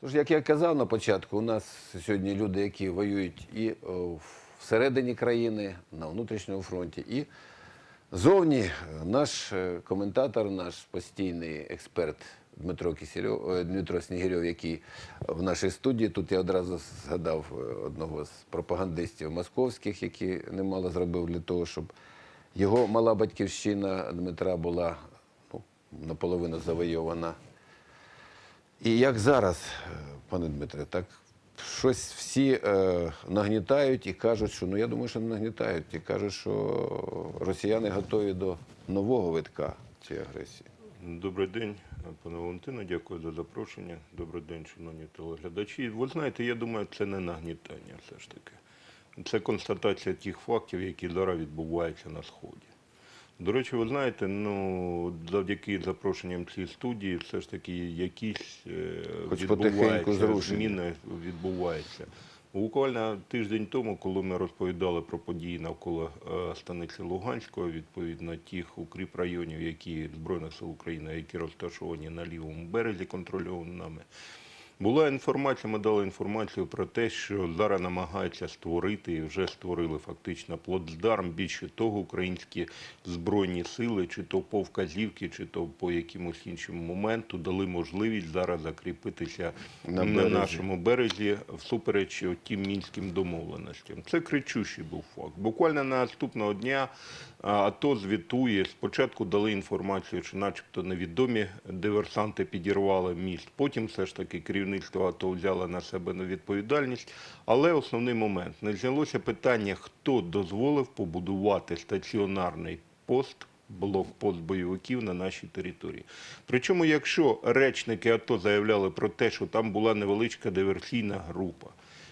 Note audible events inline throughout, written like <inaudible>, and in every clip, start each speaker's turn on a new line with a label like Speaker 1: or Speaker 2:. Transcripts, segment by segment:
Speaker 1: Тож, як я казав на початку, у нас сьогодні люди, які воюють і всередині країни, на внутрішньому фронті, і зовні наш е, коментатор, наш постійний експерт Дмитро Кисельов, е, Дмитро Снігирьов, який в нашій студії. Тут я одразу згадав е, одного з пропагандистів московських, який немало зробив для того, щоб його мала батьківщина Дмитра була ну, наполовину завойована і як зараз, е, пане Дмитре, так щось всі е, нагнітають і кажуть, що ну я думаю, що не нагнітають, і кажуть, що росіяни готові до нового витка цієї агресії.
Speaker 2: Добрий день, пане Валентине. Дякую за запрошення. Добрий день, шановні телеглядачі. Ви знаєте, я думаю, це не нагнітання все ж таки. Це констатація тих фактів, які зараз відбуваються на Сході. До речі, ви знаєте, ну завдяки запрошенням цієї студії, все ж таки якісь е,
Speaker 1: Хоч
Speaker 2: відбуваються зміни відбуваються. Буквально тиждень тому, коли ми розповідали про події навколо е, станиці Луганської, відповідно тих укріп районів, які Збройних сил України, які розташовані на лівому березі, контрольовані нами. Була інформація, ми дали інформацію про те, що зараз намагаються створити і вже створили фактично плацдарм. Більше того, українські збройні сили, чи то по вказівки, чи то по якомусь іншому моменту, дали можливість зараз закріпитися
Speaker 1: На
Speaker 2: на, нашому березі всупереч тим мінським домовленостям. Це кричущий був факт. Буквально наступного дня АТО звітує. Спочатку дали інформацію, що, начебто, невідомі диверсанти підірвали міст. Потім все ж таки керівництво АТО взяло на себе на відповідальність. Але основний момент не знялося питання, хто дозволив побудувати стаціонарний пост. Блокпост бойовиків на нашій території. Причому, якщо речники АТО заявляли про те, що там була невеличка диверсійна група,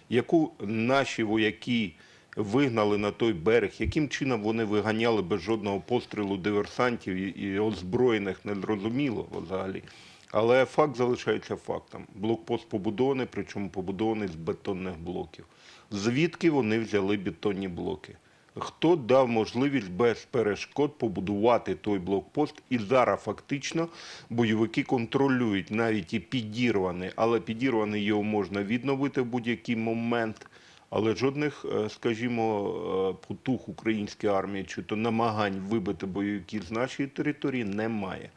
Speaker 2: яку наші вояки вигнали на той берег, яким чином вони виганяли без жодного пострілу диверсантів і, озброєних, не зрозуміло взагалі. Але факт залишається фактом. Блокпост побудований, причому побудований з бетонних блоків. Звідки вони взяли бетонні блоки? Хто дав можливість без перешкод побудувати той блокпост? І зараз фактично бойовики контролюють навіть і підірваний, але підірваний його можна відновити в будь-який момент. Але жодних, е, скажімо, е, потух української армії чи то намагань вибити бойовиків з нашої території немає.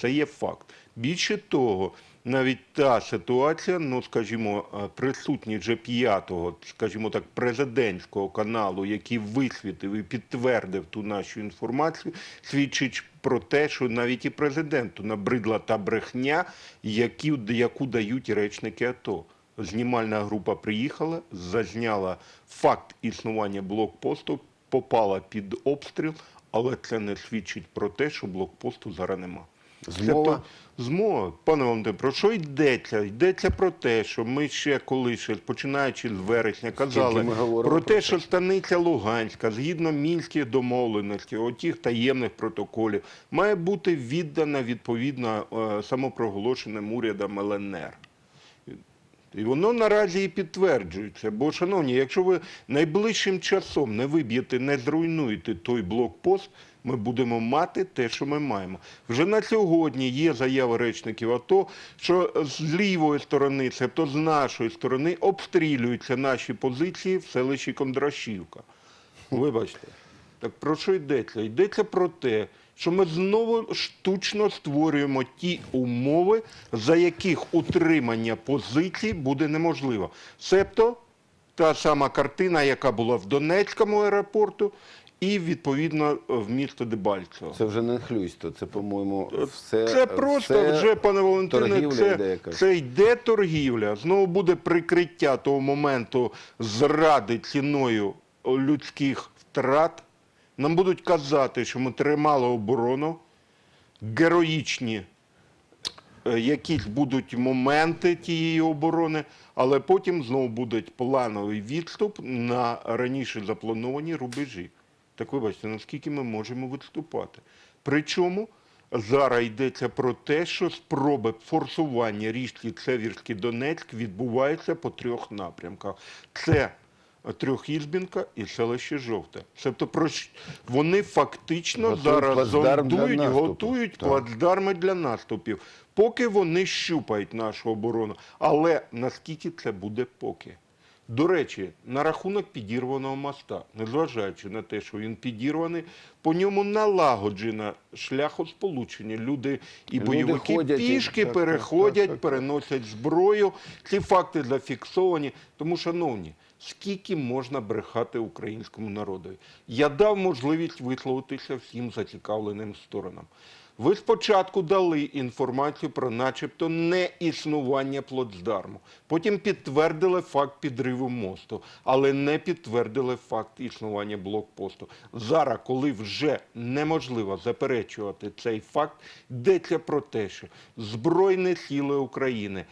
Speaker 2: Це є факт. Більше того, навіть та ситуація, ну скажімо, е, присутність вже п'ятого, скажімо так, президентського каналу, який висвітив і підтвердив ту нашу інформацію, свідчить про те, що навіть і президенту набридла та брехня, які, яку дають речники АТО. Знімальна група приїхала, зазняла факт існування блокпосту, попала під обстріл, але це не свідчить про те, що блокпосту зараз нема.
Speaker 1: Змова?
Speaker 2: Тобто, змова, пане Валентине, про що йдеться? Йдеться про те, що ми ще коли ще, починаючи з вересня, казали про
Speaker 1: про
Speaker 2: те, що станиця Луганська, згідно мінських домовленостей, отих таємних протоколів, має бути віддана відповідно е, самопроголошеним урядом ЛНР. І воно наразі і підтверджується. Бо, шановні, якщо ви найближчим часом не виб'єте, не зруйнуєте той блокпост, ми будемо мати те, що ми маємо. Вже на сьогодні є заяви речників АТО, що з лівої сторони, тобто з нашої сторони, обстрілюються наші позиції в селищі Кондрашівка. Вибачте. Так про що йдеться? Йдеться про те, що ми знову штучно створюємо ті умови, за яких утримання позицій буде неможливо. Себто та сама картина, яка була в Донецькому аеропорту, і відповідно в місто Дебальцево.
Speaker 1: Це вже не хлюйство, це, по-моєму, все.
Speaker 2: Це просто
Speaker 1: все
Speaker 2: вже, пане Валентине, це,
Speaker 1: йде
Speaker 2: це йде торгівля. Знову буде прикриття того моменту зради ціною людських втрат. Нам будуть казати, що ми тримали оборону, героїчні е, якісь будуть моменти тієї оборони, але потім знову буде плановий відступ на раніше заплановані рубежі. Так вибачте, наскільки ми можемо відступати? Причому зараз йдеться про те, що спроби форсування річки Северський Донецьк відбуваються по трьох напрямках. Це Трьохізбінка і селище Жовте. Тобто про вони фактично
Speaker 1: Готують
Speaker 2: зараз зондують, готують
Speaker 1: Так.
Speaker 2: плацдарми для наступів, поки вони щупають нашу оборону. Але наскільки це буде поки? До речі, на рахунок підірваного моста, незважаючи на те, що він підірваний, по ньому налагоджено шляхосполучення. Люди і
Speaker 1: Люди
Speaker 2: бойовики
Speaker 1: ходять
Speaker 2: пішки
Speaker 1: так,
Speaker 2: переходять,
Speaker 1: так, так.
Speaker 2: переносять зброю. Ці факти зафіксовані. Тому, шановні, скільки можна брехати українському народу? Я дав можливість висловитися всім зацікавленим сторонам. Ви спочатку дали інформацію про начебто неіснування плацдарму. Потім підтвердили факт підриву мосту, але не підтвердили факт існування блокпосту. Зараз, коли вже неможливо заперечувати цей факт, йдеться про те, що Збройні сили України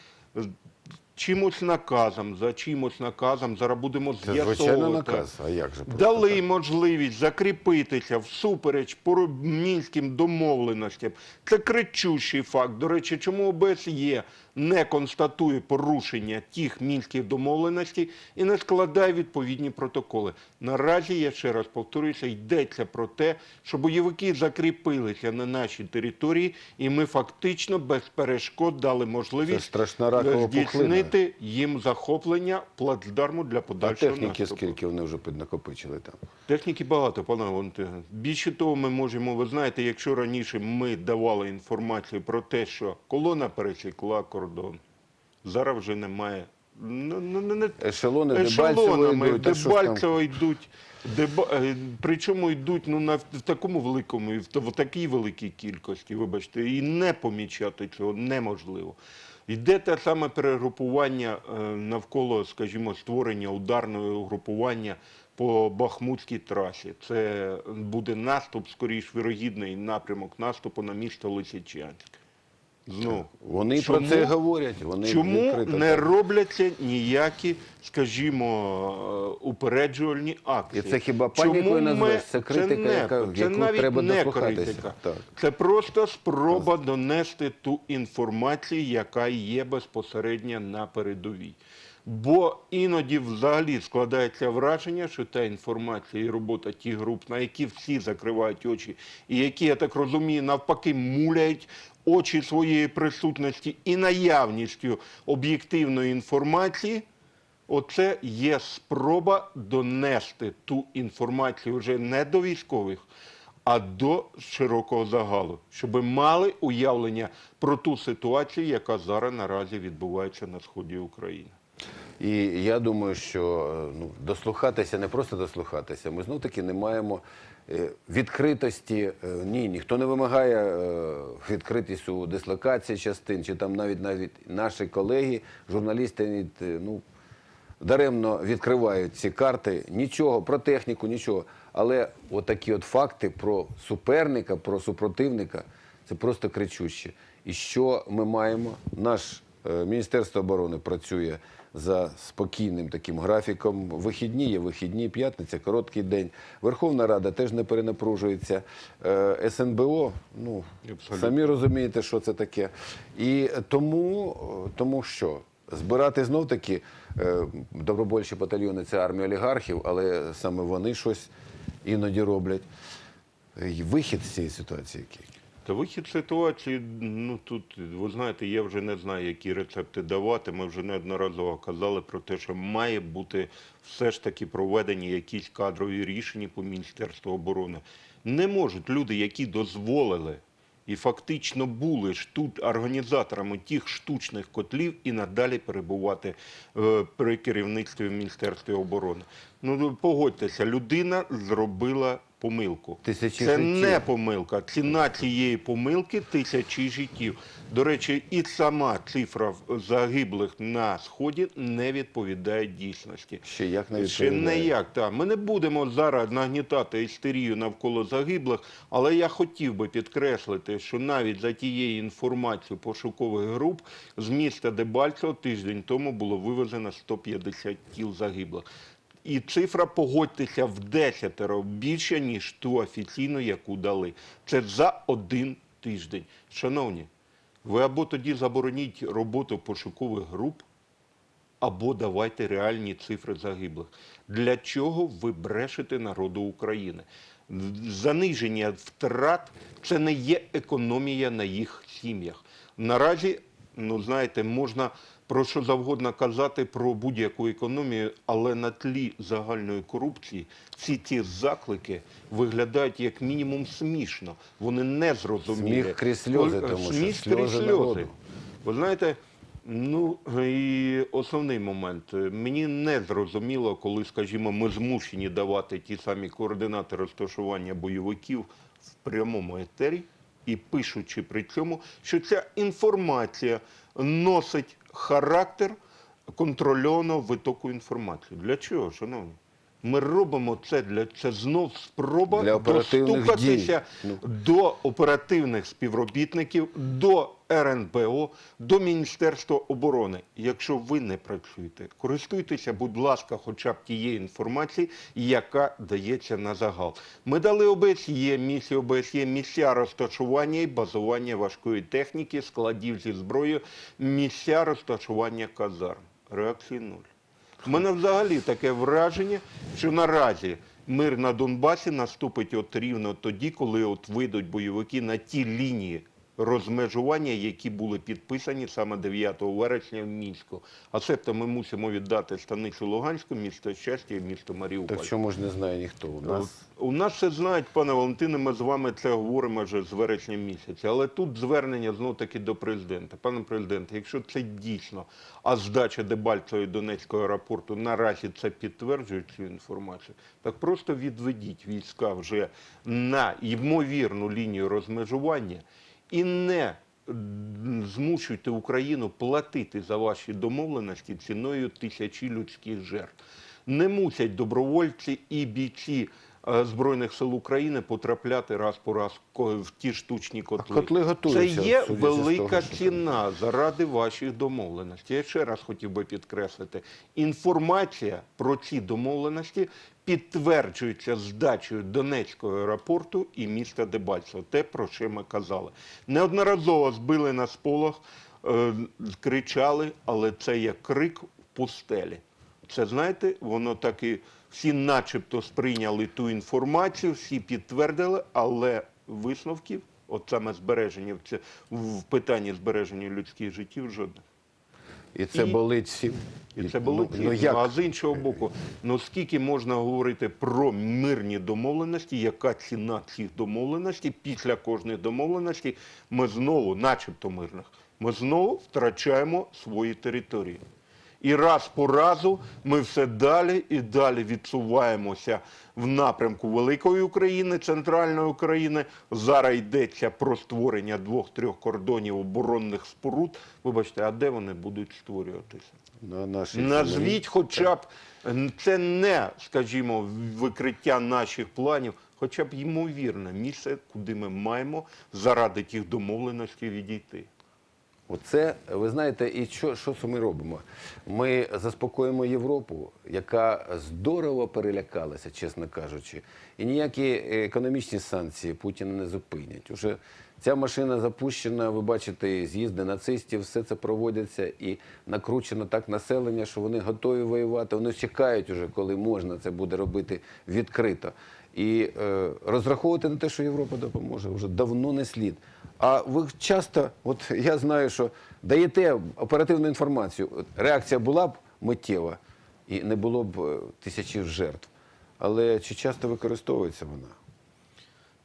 Speaker 2: чимось наказом, за чимось наказом, зараз будемо
Speaker 1: Це звичайно
Speaker 2: з'ясовувати.
Speaker 1: наказ. А як же? просто
Speaker 2: Дали
Speaker 1: так?
Speaker 2: можливість закріпитися всупереч пору- мінським домовленостям. Це кричущий факт. До речі, чому ОБСЄ не констатує порушення тих мінських домовленостей і не складає відповідні протоколи. Наразі, я ще раз повторюся, йдеться про те, що бойовики закріпилися на нашій території, і ми фактично без перешкод дали можливість здійснити їм захоплення плацдарму для
Speaker 1: А
Speaker 2: подальшого
Speaker 1: техніки
Speaker 2: наступу.
Speaker 1: скільки вони вже піднакопичили там?
Speaker 2: Техніки багато, пане Валентине. Більше того, ми можемо, ви знаєте, якщо раніше ми давали інформацію про те, що колона пересікла кордон, зараз вже немає. Ну, ну, не-
Speaker 1: Ешелони Дебальцево йдуть, а що ж там?
Speaker 2: Дебальцево йдуть. Деба... е, Причому йдуть ну, на, в такому великому, і в, та- в такій великій кількості, вибачте, і не помічати цього неможливо. Йде те саме перегрупування е, навколо, скажімо, створення ударного угрупування по Бахмутській трасі. Це буде наступ, скоріш вірогідний напрямок наступу на місто Лисичанськ. Знову.
Speaker 1: Вони
Speaker 2: Чому?
Speaker 1: про це говорять. Вони
Speaker 2: Чому
Speaker 1: відкрито
Speaker 2: не робляться ніякі, скажімо, е, упереджувальні акції?
Speaker 1: І це хіба панікою назвеш? Це критика,
Speaker 2: не-
Speaker 1: яка-
Speaker 2: це
Speaker 1: яку
Speaker 2: навіть
Speaker 1: треба
Speaker 2: не
Speaker 1: дослухатися.
Speaker 2: критика.
Speaker 1: Так.
Speaker 2: Це просто спроба донести ту інформацію, яка є безпосередньо на передовій. Бо іноді взагалі складається враження, що та інформація і робота тих груп, на які всі закривають очі, і які, я так розумію, навпаки муляють очі своєї присутності і наявністю об'єктивної інформації, оце є спроба донести ту інформацію вже не до військових, а до широкого загалу, щоб мали уявлення про ту ситуацію, яка зараз наразі відбувається на сході України.
Speaker 1: І я думаю, що е, ну, дослухатися, не просто дослухатися, ми знов таки не маємо е, відкритості. е, Ні, ніхто не вимагає відкритість у дислокації частин, чи там навіть навіть наші колеги, журналісти, ну, даремно відкривають ці карти. Нічого про техніку, нічого. Але отакі от факти про суперника, про супротивника це просто кричуще. І що ми маємо? Наш Міністерство оборони працює за спокійним таким графіком. Вихідні є вихідні, п'ятниця, короткий день. Верховна Рада теж не перенапружується. Е, СНБО, ну
Speaker 2: Абсолютно.
Speaker 1: самі розумієте, що це таке. І тому, е, тому що збирати знов таки е, добровольчі батальйони це армія олігархів, але саме вони щось іноді роблять. І Вихід з цієї ситуації який?
Speaker 2: Та вихід ситуації, ну тут, ви знаєте, я вже не знаю, які рецепти давати. Ми вже неодноразово казали про те, що має бути все ж таки проведені якісь кадрові рішення по Міністерству оборони. Не можуть люди, які дозволили і фактично були ж тут організаторами тих штучних котлів і надалі перебувати е, при керівництві Міністерства оборони. Ну погодьтеся, людина зробила помилку.
Speaker 1: Тисячі
Speaker 2: Це
Speaker 1: життів.
Speaker 2: не помилка. Ціна цієї помилки тисячі життів. До речі, і сама цифра загиблих на сході не відповідає дійсності.
Speaker 1: Ще як не
Speaker 2: Ще не як так. Ми не будемо зараз нагнітати істерію навколо загиблих, але я хотів би підкреслити, що навіть за тією інформацією пошукових груп з міста Дебальцево тиждень тому було вивезено 150 тіл загиблих. І цифра, погодьтеся, в десятеро більше, ніж ту офіційну, яку дали. Це за один тиждень. Шановні, ви або тоді забороніть роботу пошукових груп, або давайте реальні цифри загиблих. Для чого ви брешете народу України? Заниження втрат це не є економія на їх сім'ях. Наразі, ну знаєте, можна про що завгодно казати про будь-яку економію, але на тлі загальної корупції всі ті заклики виглядають як мінімум смішно. Вони не зрозумілі.
Speaker 1: Сміх крізь сльози, тому що
Speaker 2: Сміх
Speaker 1: сльози
Speaker 2: крізь
Speaker 1: народу.
Speaker 2: сльози. Ви знаєте, ну і основний момент. Мені не зрозуміло, коли, скажімо, ми змушені давати ті самі координати розташування бойовиків в прямому етері і пишучи при цьому, що ця інформація носить характер контрольованого витоку інформації. Для чого, шановні? Ми робимо це для це знов спроба
Speaker 1: Для
Speaker 2: достукатися
Speaker 1: дій. Ну.
Speaker 2: до оперативних співробітників, до РНБО, до Міністерства оборони. Якщо ви не працюєте, користуйтеся, будь ласка, хоча б тієї інформації, яка дається на загал. Ми дали ОБСЄ, місії ОБСЄ, місця розташування і базування важкої техніки, складів зі зброєю, місця розташування казарм. Реакції нуль. У мене взагалі таке враження, що наразі мир на Донбасі наступить от рівно тоді, коли от вийдуть бойовики на ті лінії розмежування, які були підписані саме 9 вересня в Мінську. А себто ми мусимо віддати станицю Луганську, місто щастя і місто Маріуполь.
Speaker 1: Так чому ж не знає ніхто? У нас
Speaker 2: У нас все знають, пане Валентине, ми з вами це говоримо вже з вересня місяця. Але тут звернення знов таки до президента. Пане президенте, якщо це дійсно, а здача Дебальцевого і Донецького аеропорту наразі це підтверджує цю інформацію, так просто відведіть війська вже на ймовірну лінію розмежування і не змушуйте Україну платити за ваші домовленості ціною тисячі людських жертв. Не мусять добровольці і бійці Збройних сил України потрапляти раз по раз в ті штучні котли.
Speaker 1: котли
Speaker 2: Це є велика ціна заради ваших домовленостей. Я ще раз хотів би підкреслити. Інформація про ці домовленості підтверджується здачею Донецького аеропорту і міста Дебальцево. Те, про що ми казали. Неодноразово збили на сполох, е, кричали, але це є крик в пустелі. Це знаєте, воно так і всі начебто сприйняли ту інформацію, всі підтвердили, але висновків, от саме збереження в, це, в питанні збереження людських життів жодних.
Speaker 1: І це
Speaker 2: І-
Speaker 1: болить всім.
Speaker 2: І це було
Speaker 1: ну, ну, як?
Speaker 2: А з іншого боку, ну скільки можна говорити про мирні домовленості, яка ціна цих домовленостей? Після кожної домовленості ми знову, начебто мирних, ми знову втрачаємо свої території. І раз по разу ми все далі і далі відсуваємося в напрямку Великої України, центральної України. Зараз йдеться про створення двох-трьох кордонів оборонних споруд. Вибачте, а де вони будуть створюватися?
Speaker 1: На нашій
Speaker 2: Назвіть хоча б, це не, скажімо, викриття наших планів, хоча б ймовірне місце, куди ми маємо заради тих домовленостей відійти.
Speaker 1: Оце, ви знаєте, і що, що ми робимо? Ми заспокоїмо Європу, яка здорово перелякалася, чесно кажучи. І ніякі економічні санкції Путіна не зупинять. Уже ця машина запущена, ви бачите, з'їзди нацистів, все це проводиться і накручено так населення, що вони готові воювати. Вони чекають уже, коли можна це буде робити відкрито. І е, розраховувати на те, що Європа допоможе, вже давно не слід. А ви часто, от я знаю, що даєте оперативну інформацію. Реакція була б миттєва і не було б е, тисячі жертв. Але чи часто використовується вона?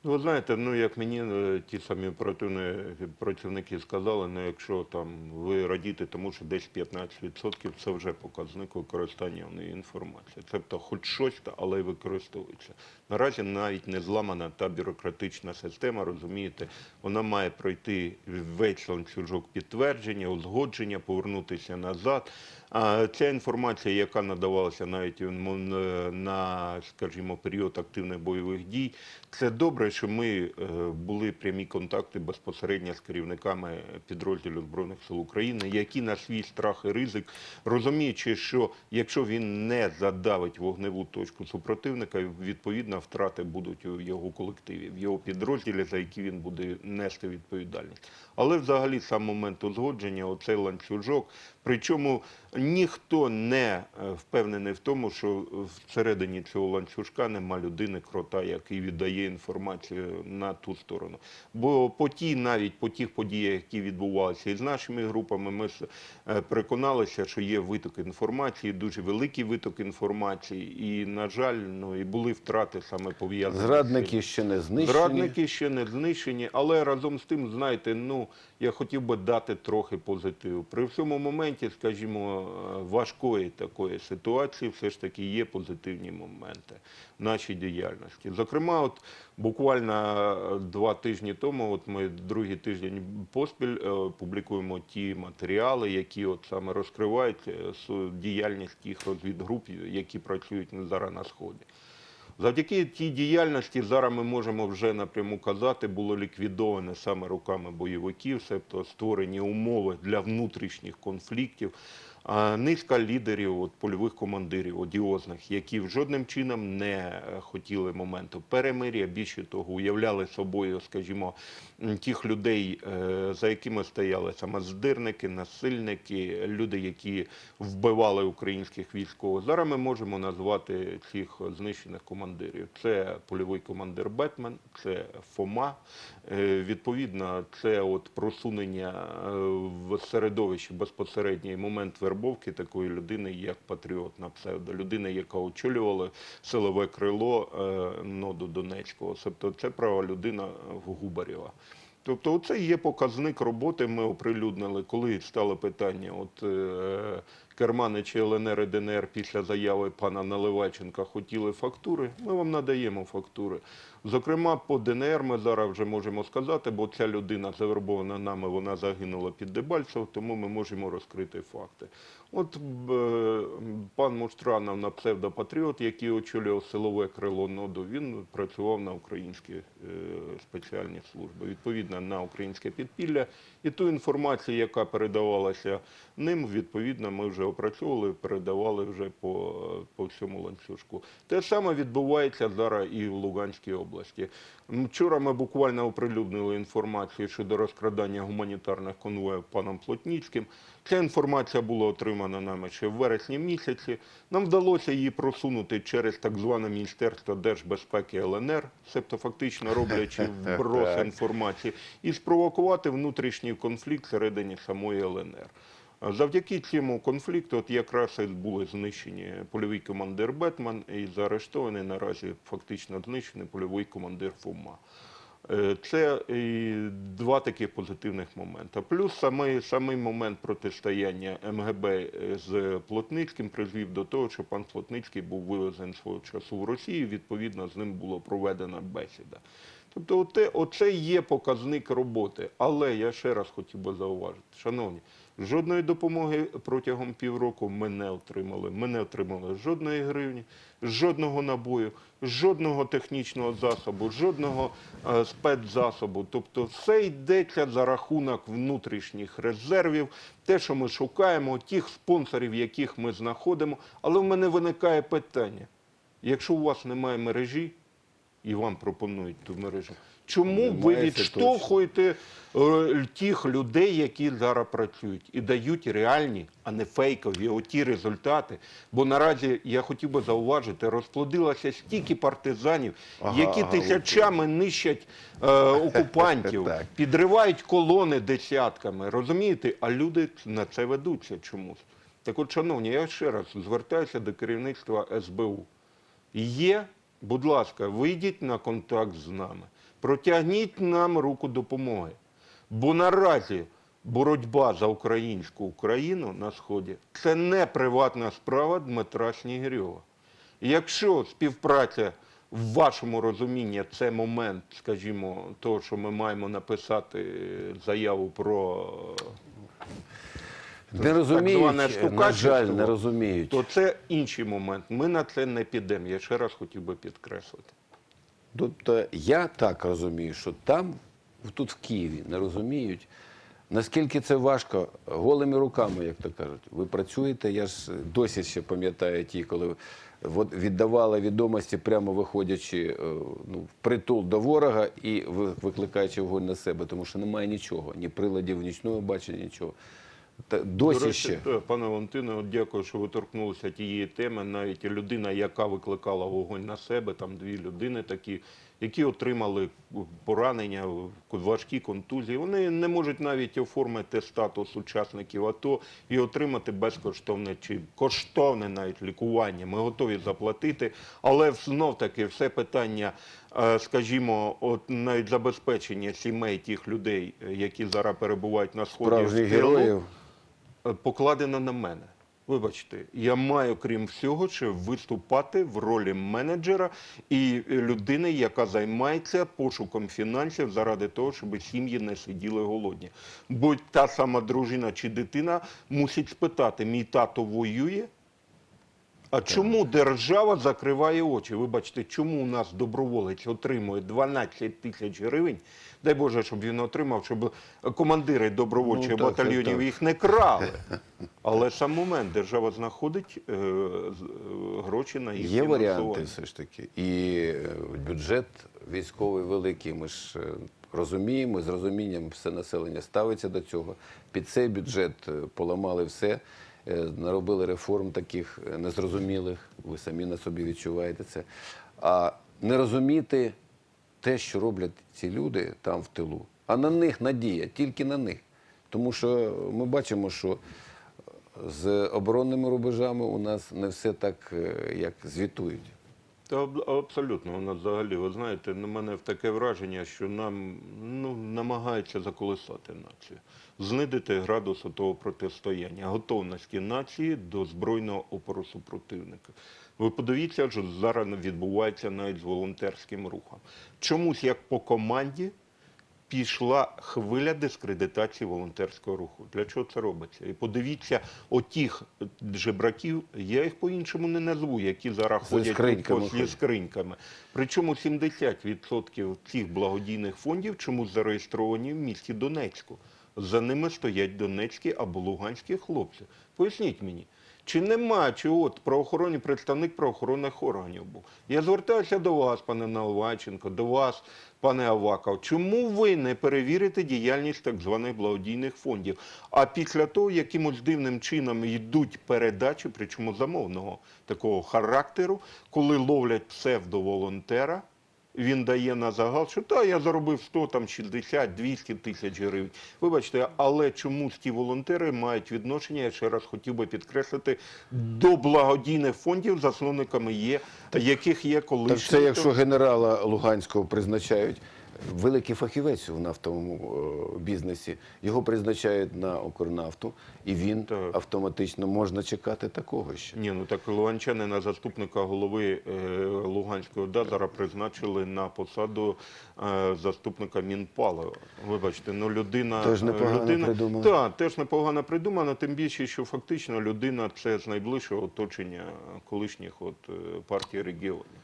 Speaker 2: Ну, знаєте, ну як мені е, ті самі оперативні працівники сказали, ну якщо там ви радіти, тому що десь 15% це вже показник використання інформації. Тобто хоч щось, але й використовується. Наразі навіть не зламана та бюрократична система, розумієте, вона має пройти весь ланцюжок підтвердження, узгодження, повернутися назад. А ця інформація, яка надавалася навіть е, на, скажімо, період активних бойових дій, це добре, що ми е, були прямі контакти безпосередньо з керівниками підрозділів Збройних сил України, які на свій страх і ризик, розуміючи, що якщо він не задавить вогневу точку супротивника, відповідно втрати будуть у його колективі, в його підрозділі, за які він буде нести відповідальність. Але взагалі сам момент узгодження, оцей ланцюжок, причому Ніхто не е, впевнений в тому, що всередині цього ланцюжка нема людини крота, який віддає інформацію на ту сторону. Бо по тій, навіть по тих подіях, які відбувалися із нашими групами, ми с- е, переконалися, що є виток інформації, дуже великий виток інформації, і, на жаль, ну і були втрати саме пов'язані.
Speaker 1: Зрадники ще не знищені.
Speaker 2: Зрадники ще не знищені, але разом з тим, знаєте, ну я хотів би дати трохи позитиву. При всьому моменті, скажімо, важкої такої ситуації, все ж таки є позитивні моменти в нашій діяльності. Зокрема, от буквально е, два тижні тому, от ми другий тиждень поспіль е, публікуємо ті матеріали, які от саме розкривають е, діяльність тих розвідгруп, які працюють зараз на сході. Завдяки тій діяльності зараз ми можемо вже напряму казати, було ліквідоване саме руками бойовиків, тобто створені умови для внутрішніх конфліктів. Низка лідерів, от, польових командирів одіозних, які жодним чином не е, хотіли моменту перемир'я, більше того, уявляли собою, скажімо, тих людей, е, за якими стояли саме здирники, насильники, люди, які вбивали українських військових. Зараз ми можемо назвати цих знищених командирів. Це польовий командир Бетмен, це Фома. Е, Відповідно, це от просунення в середовище безпосередній момент вербовки такої людини, як патріот на псевдо, людини, яка очолювала силове крило е, ноду Донецького. Тобто це права людина в Губарєва. Тобто, це є показник роботи. Ми оприлюднили, коли стало питання. От е, керманичі ЛНР і ДНР після заяви пана Наливайченка хотіли фактури. Ми вам надаємо фактури. Зокрема, по ДНР ми зараз вже можемо сказати, бо ця людина завербована нами, вона загинула під Дебальцево, тому ми можемо розкрити факти. От е, пан Муштранов на псевдопатріот, який очолював силове крило ноду, він працював на українські е, спеціальні служби, відповідно на українське підпілля. І ту інформацію, яка передавалася ним, відповідно, ми вже опрацьовували, передавали вже по, по всьому ланцюжку. Те саме відбувається зараз і в Луганській області. Вчора ми буквально оприлюднили інформацію щодо розкрадання гуманітарних конвоїв паном Плотніцьким. Ця інформація була отримана нами ще в вересні місяці. Нам вдалося її просунути через так зване Міністерство держбезпеки ЛНР, тобто фактично роблячи <laughs> вброс інформації, і спровокувати внутрішній конфлікт всередині самої ЛНР. Завдяки цьому конфлікту от якраз і були знищені польовий командир Бетман і заарештований наразі фактично знищений польовий командир Фома. Е, Це і два таких позитивних моменти. Плюс самий, самий момент протистояння МГБ з Плотницьким призвів до того, що пан Плотницький був вивезений свого часу в Росію, відповідно, з ним була проведена бесіда. Тобто, оте, оце є показник роботи. Але я ще раз хотів би зауважити, шановні, жодної допомоги протягом півроку ми не отримали. Ми не отримали жодної гривні, жодного набою, жодного технічного засобу, жодного е, спецзасобу. Тобто все йдеться за рахунок внутрішніх резервів, те, що ми шукаємо, тих спонсорів, яких ми знаходимо. Але в мене виникає питання: якщо у вас немає мережі, і вам пропонують ту мережу. Чому ви
Speaker 1: Немає,
Speaker 2: відштовхуєте е, тих людей, які зараз працюють, і дають реальні, а не фейкові оті результати? Бо наразі я хотів би зауважити, розплодилося стільки партизанів,
Speaker 1: Ага,
Speaker 2: які
Speaker 1: ага,
Speaker 2: тисячами нищать е, окупантів, <laughs> підривають колони десятками. Розумієте? А люди на це ведуться чомусь. Так от, шановні, я ще раз звертаюся до керівництва СБУ. Є, будь ласка, вийдіть на контакт з нами, протягніть нам руку допомоги. Бо наразі боротьба за українську Україну на Сході це не приватна справа Дмитра Снігирьова. Якщо співпраця в вашому розумінні це момент, скажімо, того, що ми маємо написати заяву про
Speaker 1: Не розуміють,
Speaker 2: зване
Speaker 1: на жаль, не розуміють.
Speaker 2: то це інший момент. Ми на це не підемо. Я ще раз хотів би підкреслити.
Speaker 1: Тобто я так розумію, що там, тут в Києві, не розуміють, наскільки це важко голими руками, як то кажуть. Ви працюєте, я ж досі ще пам'ятаю ті, коли віддавали відомості, прямо виходячи е, ну, в притул до ворога і викликаючи вогонь на себе, тому що немає нічого, ні приладів нічного бачення, нічого.
Speaker 2: До
Speaker 1: досі
Speaker 2: речі,
Speaker 1: ще.
Speaker 2: пане Валентине, дякую, що ви торкнулися тієї теми. Навіть людина, яка викликала вогонь на себе, там дві людини такі, які отримали поранення, важкі контузії, вони не можуть навіть оформити статус учасників АТО і отримати безкоштовне чи коштовне навіть лікування. Ми готові заплатити, але знов таки все питання, е, скажімо, от навіть забезпечення сімей тих людей, е, які зараз перебувають на сході
Speaker 1: Справжніх
Speaker 2: в
Speaker 1: героїв.
Speaker 2: Е, покладено на мене. Вибачте, я маю, крім всього, ще виступати в ролі менеджера і людини, яка займається пошуком фінансів заради того, щоб сім'ї не сиділи голодні. Бо та сама дружина чи дитина мусить спитати: мій тато воює. А чому держава закриває очі? Вибачте, чому у нас доброволець отримує 12 тисяч гривень? Дай Боже, щоб він отримав, щоб командири добровольчих
Speaker 1: Ну,
Speaker 2: батальйонів
Speaker 1: так,
Speaker 2: їх не крали. <laughs> Але сам момент держава знаходить е, е, гроші на їх
Speaker 1: Є варіанти все ж таки. І е, бюджет військовий великий. Ми ж е, розуміємо, з розумінням все населення ставиться до цього. Під цей бюджет поламали все, наробили реформ таких е, незрозумілих. Ви самі на собі відчуваєте це. А не розуміти те, що роблять ці люди там в тилу, а на них надія, тільки на них. Тому що ми бачимо, що з оборонними рубежами у нас не все так, е, як звітують.
Speaker 2: Та абсолютно, нас взагалі, ви знаєте, на мене таке враження, що нам ну, намагаються заколисати націю, знидити градус того протистояння, готовності нації до збройного опору супротивника. Ви подивіться, що зараз відбувається навіть з волонтерським рухом. Чомусь, як по команді, пішла хвиля дискредитації волонтерського руху. Для чого це робиться? І подивіться, отіх жебраків, я їх по-іншому не назву, які зараз
Speaker 1: Зі
Speaker 2: ходять
Speaker 1: скриньками
Speaker 2: зі скриньками. Причому 70% цих благодійних фондів чомусь зареєстровані в місті Донецьку. За ними стоять донецькі або луганські хлопці. Поясніть мені. Чи нема, чи от правоохоронний представник правоохоронних органів був? Я звертаюся до вас, пане Наливайченко, до вас, пане Аваков. Чому ви не перевірите діяльність так званих благодійних фондів? А після того, якимось дивним чином йдуть передачі, причому замовного такого характеру, коли ловлять псевдоволонтера, він дає на загал, що та я заробив 100, там 60, 200 тисяч гривень. Вибачте, але чомусь ті волонтери мають відношення, я ще раз хотів би підкреслити, до благодійних фондів, засновниками є, яких є колишні.
Speaker 1: Так це якщо генерала Луганського призначають, великий фахівець у нафтовому е, бізнесі, його призначають на Укрнафту, і він
Speaker 2: Так.
Speaker 1: автоматично можна чекати такого ще.
Speaker 2: Ні, ну так луганчани на заступника голови е, Луганської ОДА зараз призначили на посаду е, заступника Мінпалива. Вибачте, ну людина
Speaker 1: Теж непогано
Speaker 2: людина,
Speaker 1: придумано.
Speaker 2: Так, теж непогано придумано, тим більше, що фактично людина це з найближчого оточення колишніх от партій регіонів.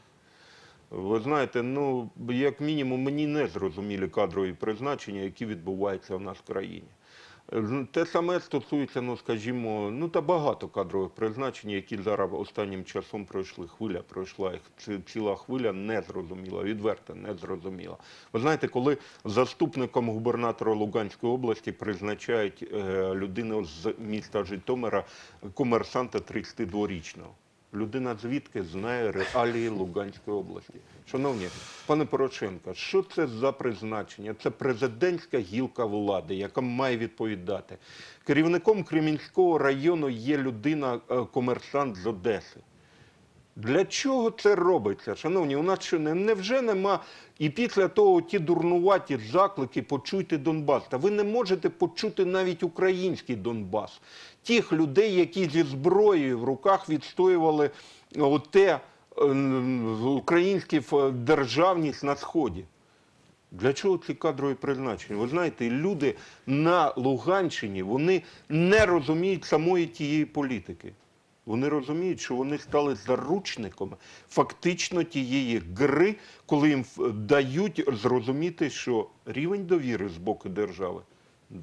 Speaker 2: Ви знаєте, ну як мінімум мені не зрозумілі кадрові призначення, які відбуваються в нас в країні. Те саме стосується, ну скажімо, ну та багато кадрових призначень, які зараз останнім часом пройшли. Хвиля пройшла їх ціла хвиля незрозуміла, відверто незрозуміла. Ви знаєте, коли заступником губернатора Луганської області призначають е, людину з міста Житомира, комерсанта 32-річного. Людина звідки знає реалії Луганської області. Шановні, пане Порошенко, що це за призначення? Це президентська гілка влади, яка має відповідати. Керівником Кремінського району є людина, е, з Одеси. Для чого це робиться? Шановні, у нас що не, невже нема і після того ті дурнуваті заклики почуйте Донбас. Та ви не можете почути навіть український Донбас. Тих людей, які зі зброєю в руках відстоювали е, українську е, державність на сході. Для чого ці кадрові призначення? Ви знаєте, люди на Луганщині вони не розуміють самої тієї політики. Вони розуміють, що вони стали заручниками фактично тієї гри, коли їм дають зрозуміти, що рівень довіри з боку держави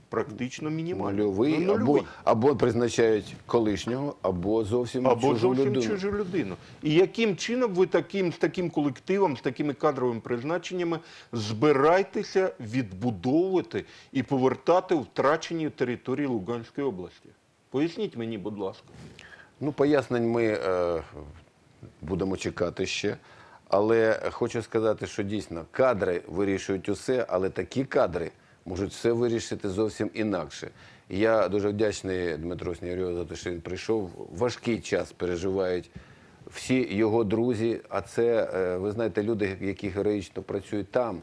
Speaker 2: практично мінімальний.
Speaker 1: Нульовий,
Speaker 2: Ну,
Speaker 1: або, або призначають колишнього, або зовсім
Speaker 2: Або
Speaker 1: чужу
Speaker 2: зовсім
Speaker 1: людину.
Speaker 2: чужу людину. І яким чином ви таким, з таким колективом, з такими кадровими призначеннями збираєтеся відбудовувати і повертати втрачені території Луганської області? Поясніть мені, будь ласка.
Speaker 1: Ну, пояснень ми е, будемо чекати ще. Але хочу сказати, що дійсно кадри вирішують усе, але такі кадри можуть все вирішити зовсім інакше. Я дуже вдячний Дмитру Снігурьову за те, що він прийшов. Важкий час переживають всі його друзі. А це, е, ви знаєте, люди, які героїчно працюють там,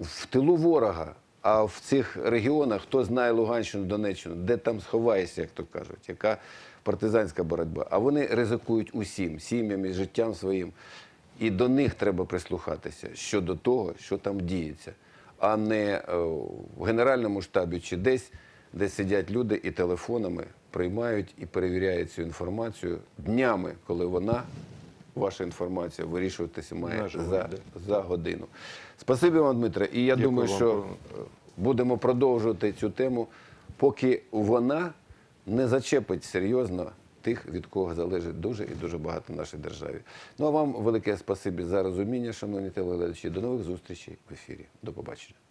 Speaker 1: в тилу ворога. А в цих регіонах, хто знає Луганщину, Донеччину, де там сховаєшся, як то кажуть, яка партизанська боротьба. А вони ризикують усім, сім'ям і життям своїм. І до них треба прислухатися щодо того, що там діється, а не е, в генеральному штабі чи десь, де сидять люди і телефонами приймають і перевіряють цю інформацію днями, коли вона, ваша інформація, вирішуватися має за, за годину. Спасибі вам, Дмитре. І я
Speaker 2: Дякую
Speaker 1: думаю,
Speaker 2: вам,
Speaker 1: що будемо продовжувати цю тему, поки вона не зачепить серйозно тих, від кого залежить дуже і дуже багато в нашій державі. Ну а вам велике спасибі за розуміння, шановні телеглядачі. До нових зустрічей в ефірі. До побачення.